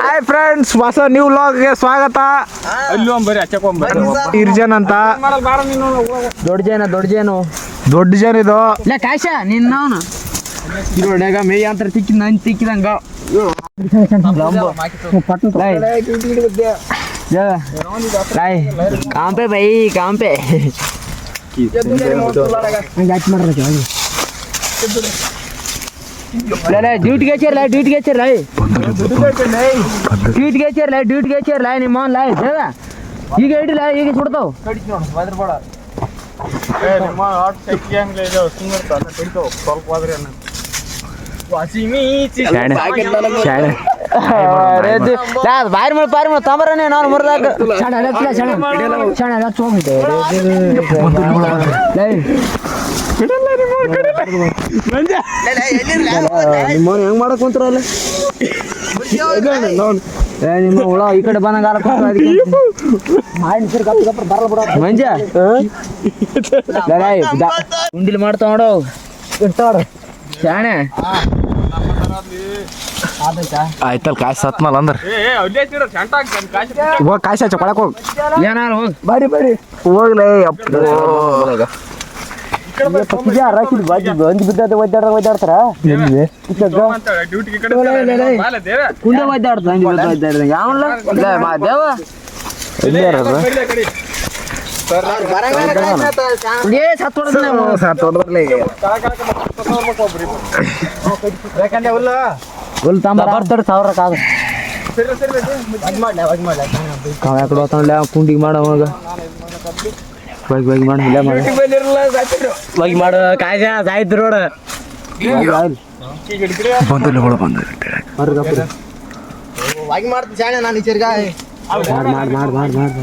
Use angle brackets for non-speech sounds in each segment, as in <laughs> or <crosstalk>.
Hi friends ಹೊಸ new ಗೆ ಸ್ವಾಗತ. ಅಲ್ಲಿ ಒಂಬರಿ ಹಚ್ಚಕೊಂಬರಿ ಇರ್ಜನ್ ಅಂತ. ದೊಡ್ಡ ಜನ ದೊಡ್ಡ ಜನ. ದೊಡ್ಡ ಜನ ಇದು. ಕಾಶ ನಿನ್ನ ಇರೋಡ್ಯಾಗ ಮೇಯ ಅಂತ ತಿಕ್ಕಿ ನನ್ ತಿಕ್ಕಿದಂಗ. ಕಾಂಪೆ ಬೈ ಕಾಂಪೆ. ಡ್ಯೂಟಿಗೆ ಹಚ್ಚಿರ್ಲ ಡ್ಯೂಟಿಗೆ ಹಚ್ಚಿರ್ಲ ಡ್ಯೂಟಿಗೆ ಹಚ್ಚಿರ್ಲ ಡ್ಯೂಟಿಗೆ ಹಚ್ಚಿರ್ಲ ನಿಮ್ಮ ಲೈ ದೇವ ಈಗ ಹಿಡಿಲ್ಲ ಈಗ ಸುಡ್ತಾವ್ ಬಾರಿ ಮಾಡಿ ಬಾರಿ ಮಾಡಿ ತಂಬರನೇ ನಾನು ಮುರಿದಾಗ ನಿಮ್ಮ ಹೆಂಗ್ ಮಾಡಕ್ ಕುಂತ್ರಲ್ಲ? ಏ ನಿಮ್ಮ ಹುಳ ಈ ಕಡೆ ಬಂದಂಗ ಆಲಕ್ ಮಂಜ. ಉಂಡಿಲ್ ಮಾಡ್ತಾವ ನೋಡು. ಶಾಣೆ. ಆಯ್ತಲ್ ಕಾಯಿ ಸತ್ಮಲ್ ಅಂದ್ರ. ಹೋಗ ಕಾಯಿ ಹಚ್ಚ ಕೊಳಕ್ ಹೋಗ್. ಏನಾರ ಹೋಗ್. ಬರಿ ಬರಿ. ಹೋಗ್ಲೇ ಅಪ್ಪ. ಒಂದು ಬಿದ್ದದ ಒದ್ದಾಡ ಒದ್ದಾಡ್ತಾರ? ಕುಂಡೆ ಒದ್ದಾಡ್ತ ಹಂಗೆ ಒದ್ದಾಡ್ದ ಯಾವಲ್ಲ ದೇವ ಏ ಸತ್ ಹೊಡ್ದ ನಾವು. ಸತ್ ಹೊಡ್ದ್ರಲೇ ಹುಲ್ ತಾಂಬ ಬರ್ತಾರ ಸಾವಿರ ಕಾದ ಕಾವ ಯಾಕಡೆ ಹೋತಾನಲ್ಲ ಕುಂಡಿಗೆ ಮಾಡ ಬೈಕ್ ಬೈಕ್ ಮಾಡ ಇಲ್ಲ ಮಾಡ ಬೈಕ್ ಮಾಡ ಕಾಯ್ದ ಸಾಯ್ತು ರೋಡ್. ಬಂದಿಲ್ಲ ಹುಳ ಬಂದ ಮಾಡ್ ಮಾಡ್ ಮಾಡ್. ಮಾಡ್ ಮಾಡ್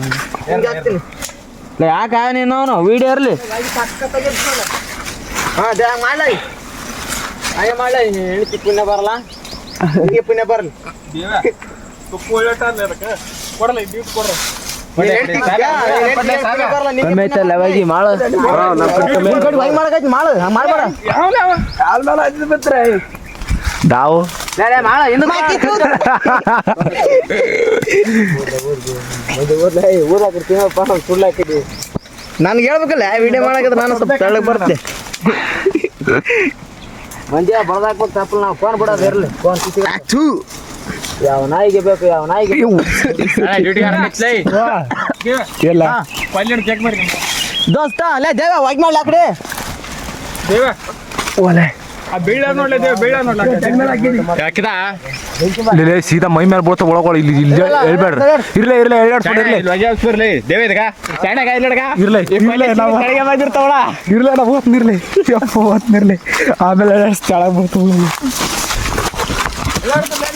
ಯಾಕ ನೀನು? ಅವನು ವಿಡಿಯೋ ಇರ್ಲಿ. ಪುಣ್ಯ ಬರಲ್ಲ ಪುಣ್ಯ ಬರಲ್ಲ ಕೊಡ್ರಿ ಐತಲ್ಲ ಅವಾಗಿ ಮಾಳ ಮಾಡಕೈತಿ ಮಾಳು. ಡಾವು ನನ್ಗೆ ಹೇಳ್ಬೇಕಲ್ಲ ವಿಡಿಯೋ ಮಾಡಕಿದ್ರೆ ನಾನು ಸ್ವಲ್ಪ ಬರ್ತೆ. ಮಂದಿ ಬಡ್ದಾಕ್ಬೇಕು ತಪ್ಪಲ್ಲ ನಾವು ಫೋನ್ ಬಿಡೋದು ಇರಲಿ. ಫೋನ್ ಯಾವ ನಾಯಿಗೆ ಬೇಕು ಯಾವ ನಾಯಿಗೆ ಇಲ್ಲ. ದೋಸ್ತ ಅಲ್ಲೇ ದೇವ ವಾಗ್ ಮಾಡ್ಲಿ ಕಡೆ? ದೇವ. ಇಲ್ಲೇ ಸೀದಾ ಮೈ ಮೇಲೆ ಬೋತ ಒಳಗೊಳ ಇಲ್ಲಿ ಇಲ್ಲಿ ಹೇಳ್ಬೇಡ್ರಿ. ಇರ್ಲೇ ಇರ್ಲೇ ಇರ್ಲಿ ಇರ್ಲಿ ಓದ್ನಿರ್ಲಿ ಯಪ್ಪ ಓದ್ನಿರ್ಲಿ ಆಮೇಲೆ ಕೆಳಗೆ ಬರ್ತಾವ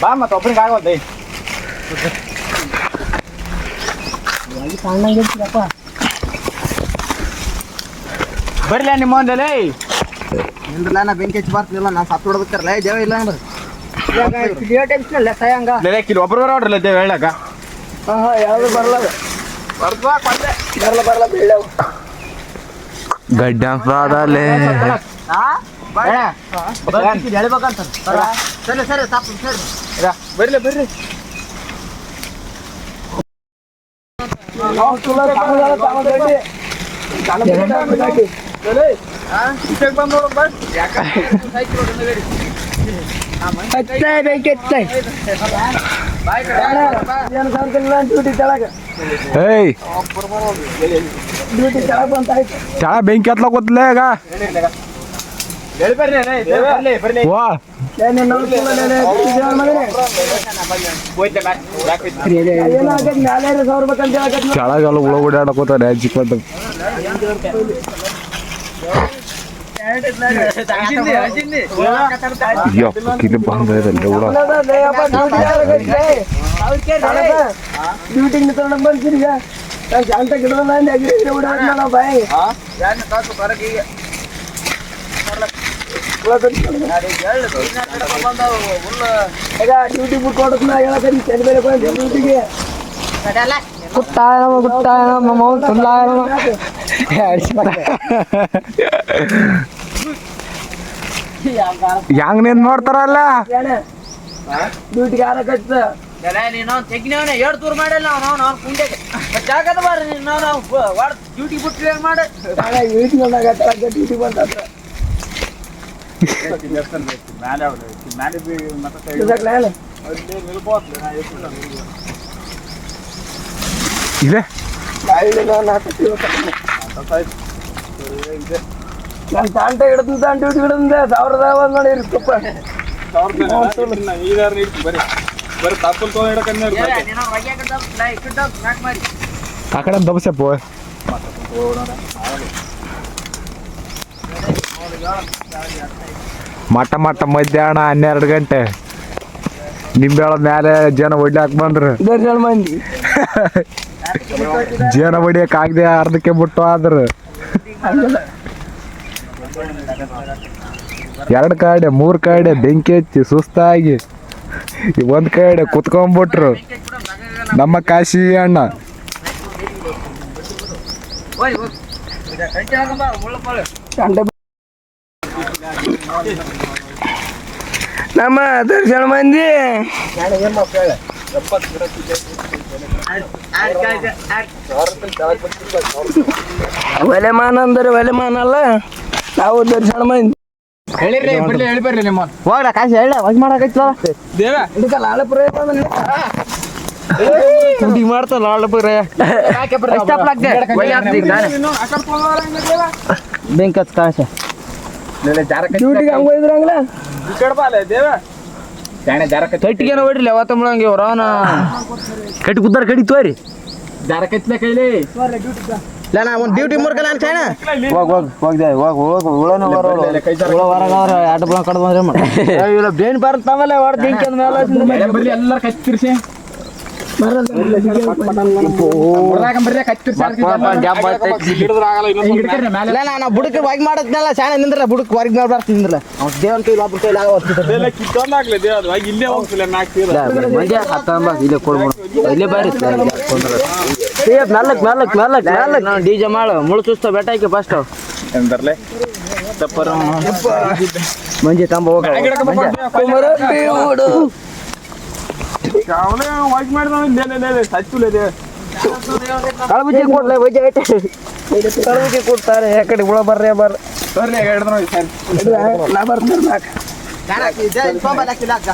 ಬಾ ಮತ್ತ ಒಬ್ರಿಗೆ ಆಗೋದ್ ಬರ್ಲಿ ನಿಮ್ಮ ಒಂದಲೇ ನಿಂದ್ರಲ್ಲ ನಾ ಬೆಂಕಿ ಹಚ್ಚಿ ಬರ್ತಿಲ್ಲ ನಾ ಸತ್ತು ಹೊಡ್ಬೇಕಲ್ಲ ದೇವ ಇಲ್ಲ ಅಂದ್ರೆ. ಹಂಗ ಕಿಲೋ ಒಬ್ರು ಬರೋಡ್ರಲ್ಲ ದೇವ ಹೇಳಕ? ಯಾವುದು ಬರಲ್ಲ ಬರಲ್ಲ ಬರಲ್ಲ ಬೀಳವು ಗಡ್ಡ ಅನ್ಸದಲ್ಲೇ ಹೇಳ್ಬೇಕಂತ ಸರಿ ಸರಿ ತಪ್ಪು ಸರಿ. ಬರ್ಲಿ ಬರ್ರಿ. ಏಯ್. ಕೆಳ ಬೆಂಕಿ ಹತ್ಲಕ್ ಗೊತ್ತಲೇ ಈಗ ಬರ್ರಿ ಬರ್ಲಿ ಬರ್ಲಿ ವಾ ಕೆಳಗೆಲ್ಲ ಉಳ ಓಡಾಡಕೋತಾರೆ ಚಿಕ್ಕ ಯಪ್ಪ ಕಿಲಿ ಬಂದ ಹುಳ ಡ್ಯೂಟಿಗೆ ನಿಂತ್ಕೊಂಡು ಬಂದಿರಿ ಈಗ ಶಾಂತ ಗಿಡದ ಬಾಯಿ ಈಗ ಡ್ಯೂಟಿ ಬೇರೆ ಬಂದು ಡ್ಯೂಟಿಗೆ ಮೌನ್ ಸುಳ್ಳಾಯನಮ್ಮ ಹೆಂಗ್ ನಿಂತ್ ನೋಡ್ತಾರಲ್ಲ ಡ್ಯೂಟಿಗೆ ಯಾರ ಕಟ್ಟ ನೀನು ತೆಗಿನವನೇ ಎರಡು ದೂರ ಮಾಡಲ್ಲ ನಾವು ನಾವು ಅವ್ನು ಕುಂಡೆಗೆ ಜಾಗದ ಬಾರ ನಾವು ಡ್ಯೂಟಿ ಬಿಟ್ಟು ಏನು ಮಾಡಿ ಡ್ಯೂಟಿ ಡ್ಯೂಟಿ ಬಂದ ಇದೆ? ನಾನು ತಾಂಟ ಹಿಡಿದು ತಾಂಟ ಡ್ಯೂಟಿ ಹಿಡಿದ ಸಾವಿರದ ಒಂದ್ ಮಾಡಿರಿ ತುಪ್ಪ ಬರೀ ತಪ್ಪಲ್ ತೋ ಹಿಡಕನ್ನ ನೀನು ಹೊಗೆ ಇಟ್ಟು ಸ್ನಾಕ್ ಮಾಡಿ ಆ ಕಡೆ ದಬಸಪ್ಪ ಮಟ್ಟ ಮಟ್ಟ ಮಧ್ಯಾಹ್ನ ಹನ್ನೆರಡು ಗಂಟೆ. ನಿಂಬೆಳ ಮೇಲೆ ಜನ ಹೊಡ್ಲಾಕ್ ಬಂದ್ರು. ಮಂದಿ. ಜನ ಹೊಡಿಯಕ್ ಆಗದೆ ಅರ್ಧಕ್ಕೆ ಬಿಟ್ಟು ಆದ್ರು. ಎರಡು ಕಡೆ ಮೂರು ಕಡೆ ಬೆಂಕಿ ಹಚ್ಚಿ ಸುಸ್ತಾಗಿ ಒಂದು ಕಡೆ ಕುತ್ಕೊಂಡ್ಬಿಟ್ರು. ನಮ್ಮ ಕಾಶಿ ಅಣ್ಣ ಹೋಗಿ ಕೈಟಿ ಹಾಕಂಬ ಮುಳ್ಳಪ್ಪಳು ತಂಡ ನಮ್ಮ ದರ್ಶನ ಮಂದಿ. ಒಲೆಮಾನ ಅಂದ್ರೆ ಒಲೆಮಾನ ಅಲ್ಲ ನಾವು ದರ್ಶನ ಮಂದಿ. ಹೇಳಿರಿ ಬರ್ಲಿ ಹೇಳಿ ಬರ್ರಿ ನಿಮ್ಮ. ಹೋಗ್ಲ ಕಾಶಿ ಹೇಳ ಹೊಗೆ ಮಾಡಕೈತಲ್ಲ ದೇವ ಇದಕ್ಕಲ್ಲ ಆಳಪುರ ಹಿಂಗೆ ಮಾಡ್ತಲ್ಲ ಆಳ್ಬರ್ರೆ ಬೆಂಕಿ ಹಚ್ಚ ಕಾಶ. ಡ್ಯೂಟಿಗೆ ಹಂಗ ಜಾರ ಕಟ್ಟಿಗೆ ಹೊಡ್ರಿ ಅವತ್ತ ಮುಳಂಗೆ ಅವ್ರವನ ಕಟ್ಟಿ ಕುದ್ದಾರ ಕಡಿ ತೋರಿ. ಜಾರ ಕತ್ಲೆ ಕೈಲಿ. ಇಲ್ಲ ನಾ ಒಂದು ಡ್ಯೂಟಿ ಮುರ್ಕಲ್ಲ ಅಂತ ಹೋಗ್ ಹೋಗ್ ಹೋಗ್ ಹೋಗ್ದೆ ಹೋಗ್ ಹೋಗ್ ಉಳನ ಬರೋರು ಉಳ ಬಳ ಕಡ್ದು ಬಂದ್ರೆ ಮಾಡಿ ಬೇನ್ ಬಾರ ಹೊಡ್ ಬೆಂಕಿ ಅಂದ ಮೇಲೆ ಎಲ್ಲಾರು ಕತ್ತಿರ್ಸಿ ಬರ್ರಿ ಕತ್ತಿರ್ಸಿ ಇಲ್ಲ ಮಾಡತ್ನಲ್ಲ ಬುಡಕ್ಕೆ ನಿಂದ್ರ ಬುಡಕ್ ಶಾಣೆ ಹೊರಗೆ ದೇವನ ಕೈ ದೇವ ಅದು. ಇಲ್ಲೇ ಕೊಡ್ಬಿಡು ಬಾರಿ ಮೆಲ್ಲಕ್ ಮೆಲ್ಲಕ್ ಮೆಲ್ಲಕ್ ಮೆಲ್ಲಕ್ ನಾನು ಡಿ ಜೆ ಮಾಡು. ಮುಳು ಚುಸ್ತ ಬೆಟ್ಟ ಹಾಕಿ ಫಸ್ಟ್ ಮಂಜಿ ಮಂಜೆ ತಂಬ ಹೋಗ ಅವನೇ ವಾಯ್ಸ್ ಮಾಡಿದ ಸಚ್ಚುಲೆ ದೇವ ಕಳಬುಜಿ ಕೊಡ್ಲೆ ಬಜ್ಜೆ ಐತೆ. ಕಳಬುಜಿ ಕೊಡ್ತಾರೆ ಯಾಕಡೆ ಉಳ ಬರ್ರೆ ಬರ್ ಬರ್ಲಿ ಎರಡು ನೋಡಿ ಸರ್. ನಾ ಬರ್ತೀನಿ ನಾಕ ಹುಳ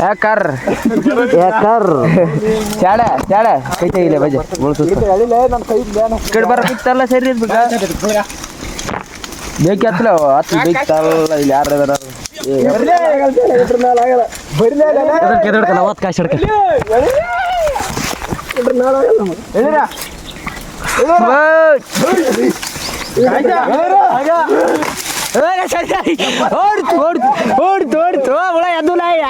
ಯಾಕರ್? ಯಾಕರ್? ಚಾಡ ಚಾಡ ಕೈ ತೆಗಿಲೆ ಬಜ್ಜೆ. ಮುಳು ಚುಸ್ತ ಕಡೆ ಬರ ಬಿತ್ತಲ್ಲ ಸರಿ ಬೇಕಿ ಹತ್ತಲ ಹತ್ತು ಇಲ್ಲಿ ಯಾರು ಇದಾರ? ಕೆದಡ್ಕಲ್ಲ ಅವತ್ತು ಕಾಸು ಓಡ್ತು ಓಡ್ತು ಓಡ್ತು ಓಡ್ತು ಹುಳ ಎದ್ದು ನಾಯಿ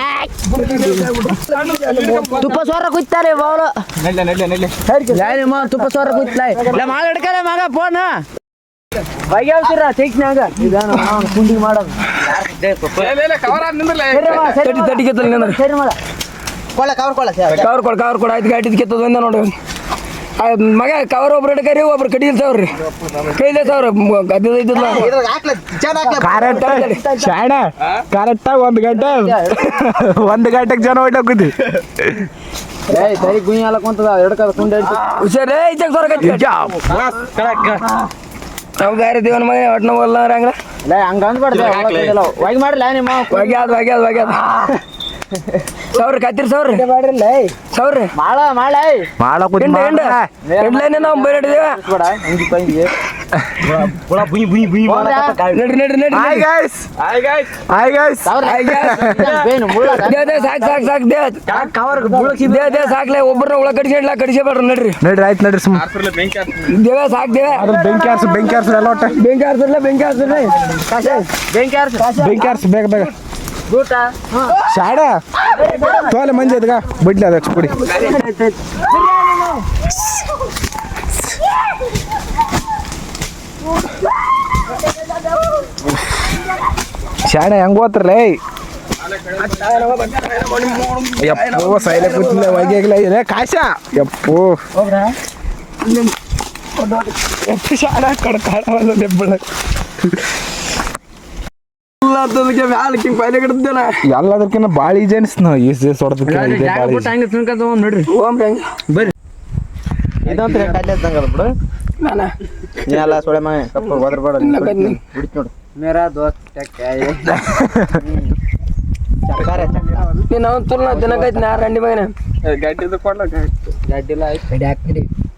ತುಪ್ಪ ಸೋರ ಕುಯ್ತಾರೆ ಬಾವಲು ತುಪ್ಪ ಸೋರ ಕುಯ್ತಾಯ್ ಮಾಡ ಹಿಡ್ಕಲ್ಲ ಮಗ ಫೋನ್ ಬಗೆ ಹೋಗ್ತೀರ ಇದಾನ ಕುಂಡಿ ಮಾಡೋದು ತಡಿ ತಡಿ ಕೊಳ್ಳ ಕವರ್ ಕೊಳ್ಳ ಕವರ್ ಕೊಡ ಕವರ್ ಕೊಡ ಆಯ್ತು ಗಾಡಿ ಕೆತ್ತದ ಒಂದ ನೋಡಿ. ಮಗ ಕವರ್ ಒಬ್ರು ಹಿಡ್ಕರಿ ಒಬ್ರು ಕಡಿ ಇರ್ತಾವ್ರಿ ಕೈಲೇ ಗದ್ದದ ಕರೆಕ್ಟ್ ಶಾಣ ಕರೆಕ್ಟಾಗಿ ಒಂದು ಗಂಟೆ ಒಂದು ಗಂಟೆಗೆ ಜನ ಹೊಡ್ಲಾಕುದಿ ಏಯ್ ಸರಿ ಗುಣಿ ಎಲ್ಲ ಕುಂತದ ಹಿಡ್ಕದ ಕುಂಡಿ ಹಿಡ್ತು ಹುಷಾರೇ ಇಚ್ಚಾಗ ಸೊರ ಕಟ್ಟಿ ನಾವು ಬೇರೆ ದೇವನ ಮಗ ಒಟ್ಟು ನಾವು ಅಲ್ಲ ಹಂಗ? ಅಂದ್ಬಾರ್ದು ಮಾಡಲ್ಲ ನಿಮ್ಮ. ಒಗ್ಯಾದ ಒಗ್ಯಾದ ಒಗ್ಯಾದ. ಸಾವಿರ ಕತ್ತಿರಿ ಮಾಡಿರಲ್ಲ ಸೌರ್ ಮಾಳ ಮಾಳ ಮಾಳ ಎಂಡ ಎಂಡ ಎಂಡ್ಲೇನೆ ನಾವು ಬೈ ನಡಿದೇವ ಬೇಡ ಹಂಗಿ ಪಂಗಿ ನಡಿ ನಡ್ರಿ ನಡ್ರಿ hi guys hi guys hi guys ಬೇನು ಮುಳ್ಳ ದೇ ದೇ ಸಾಕ್ ಸಾಕ್ ಸಾಕ್ ದೇ ದೇ ದೇ ಸಾಕ್ಲೆ ಒಬ್ಬರನ್ನ ಒಳ ಕಡಿಸ್ಕೊಂಡ್ಲ ಕಡಿಸ್ಕೊಬೇಡ್ರಿ ನಡ್ರಿ ನಡ್ರಿ ಆಯ್ತು ನಡ್ರಿ ಸುಮ್ಮ ಹಾಕ್ತೀನಿ. ದೇವ ಸಾಕ್ ದೇವ ಅದ್ರ ಬೆಂಕಿ ಆರ್ಸು ಬೆಂಕಿ ಆರ್ಸು ಎಲ್ಲ ಒಟ್ಟ ಬೆಂಕಿ ಆರ್ಸಿಲ್ಲ ಬೆಂಕಿ ಹಾರ್ಸಲ್ಲ ಬೆಂಕಿ ಆರ್ಸ ಬೆಂಕಿ ಆರ್ಸು ಬೇಗ ಬೇಗ ಶಾಡ ತೋಲೆ ಮಂಜಿ ಅದ್ಗ? ಬಿಡ್ಲಿ ಅದ ಕುಡಿ. ಶಾಣೆ ಹೆಂಗ್ ಓತ್ರಲೇ ಯಪ್ಪೋ ಸೈಲೆ ಕೂತಿಲ್ಲ ಒಗೆಗ್ಲ. ಇದೆ ಕಾಶ! ಯಪ್ಪೋ. ಯಪ್ಪ ಶಾಡ ಕಡ್ ಮ್ಯಾಲ ಕಿಂಗ್ ಪೈಲೆ ಗಿಡ್ದೇನ ಎಲ್ಲದಕ್ಕಿಂತ ಭಾಳ ಈಜಿ ಅನಿಸ್ತು ಈಜಿ ಸೊಡ್ದಕ್ಕೆ ಇದೇ ಭಾಳ ಈಜಿ ಹಂಗೆ ತಿನ್ಕೊಂತ ನೋಡ್ರಿ. ಓಂ ಹೆಂಗ ಇದಂತ್ರ ಕಲ್ಲೆ ಇದ್ದಂಗಲ್ಲ ಬಿಡು. ನಾನ? ಎಲ್ಲ ಸೊಳೆ ಕಪ್ಪು ಹೋದ್ರ ಬೇಡ ಇಲ್ಲ ಬನ್ನಿ. ಬಿಡಿತ್ ನೋಡು. ಮೇರಾ ದೋಸ್ತ ಚಕ್ಕಾರ ನೀನು ಅವ್ನು ತುಲ್ನ ದಿನಕೈತಿ ನಾ ರಂಡಿ ಮಗನ? ಗಡ್ಡಿದು ಕೊಡ್ಲಕ್ಕ ಗಡ್ಡಿಲ್ಲ ಆಯ್ತು.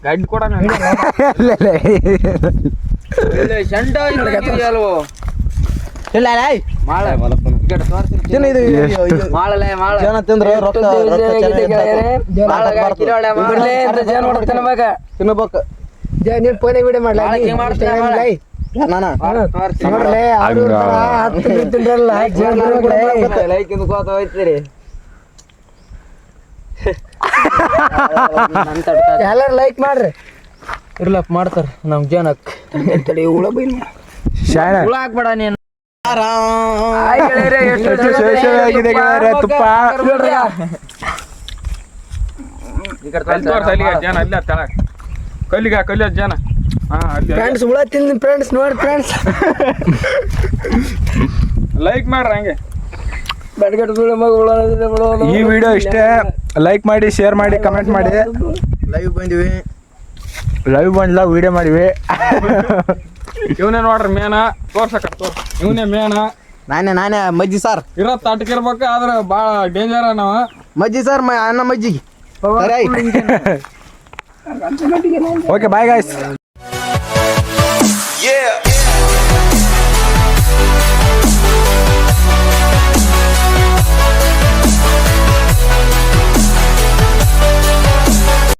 ಗಡ್ಡಿ ಕೊಡಣ. ಅಲ್ವೋ? ಇಲ್ಲ ನೀನ್ ಫೋನ್ ವಿಡಿಯೋ ಮಾಡ್ಲಾ? ಎಲ್ಲಾರು ಲೈಕ್ <laughs> ಮಾಡ್ರಿ. ಇರ್ಲಪ್ಪ ಮಾಡ್ತಾರ. ನಮ್ ಜನಕ್ ಬೈಲ್ ಹುಳ ಹಾಕ್ಬೇಡ ನೀನು. ತುಪ್ಪ. ಜನ ಅಲ್ಲೇ ತಳ ಕಲ್ಲಿಗ ಕಲ್ಲಿ ಜನ ಫ್ರೆಂಡ್ಸ್ ಹುಳ ತಿಂದ ಫ್ರೆಂಡ್ಸ್ ನೋಡಿ ಫ್ರೆಂಡ್ಸ್ ಲೈಕ್ ಮಾಡ್ರಿ ಹಂಗೆ. ಈ ವಿಡಿಯೋ ಇಷ್ಟೇ. ಲೈಕ್ ಮಾಡಿ ಶೇರ್ ಮಾಡಿ ಕಮೆಂಟ್ ಮಾಡಿ. ಲೈವ್ ಬಂದಿವಿ. ಲೈವ್ ಬಂದ್ಲ ವಿಡಿಯೋ ಮಾಡಿವಿ. <laughs> ಇವನೇ ನೋಡ್ರಿ ಮೇನ ತೋರ್ಸಕ ತೋರ್ಸ. ಇವನೇ ಮೇನ. ನಾನೇ ನಾನೇ ಮಜ್ಜಿ ಸಾರ್ ಇರೋ ತಟ್ಕಿರ್ಬೇಕು ಆದ್ರೆ ಭಾಳ ಡೇಂಜರ್ ನಾವ. ಮಜ್ಜಿ ಸರ್ ಮ- ಅನ್ನ ಮಜ್ಜಿ ಓಕೆ ಬಾಯ್ ಗಾಯ್ಸ್ Yeah.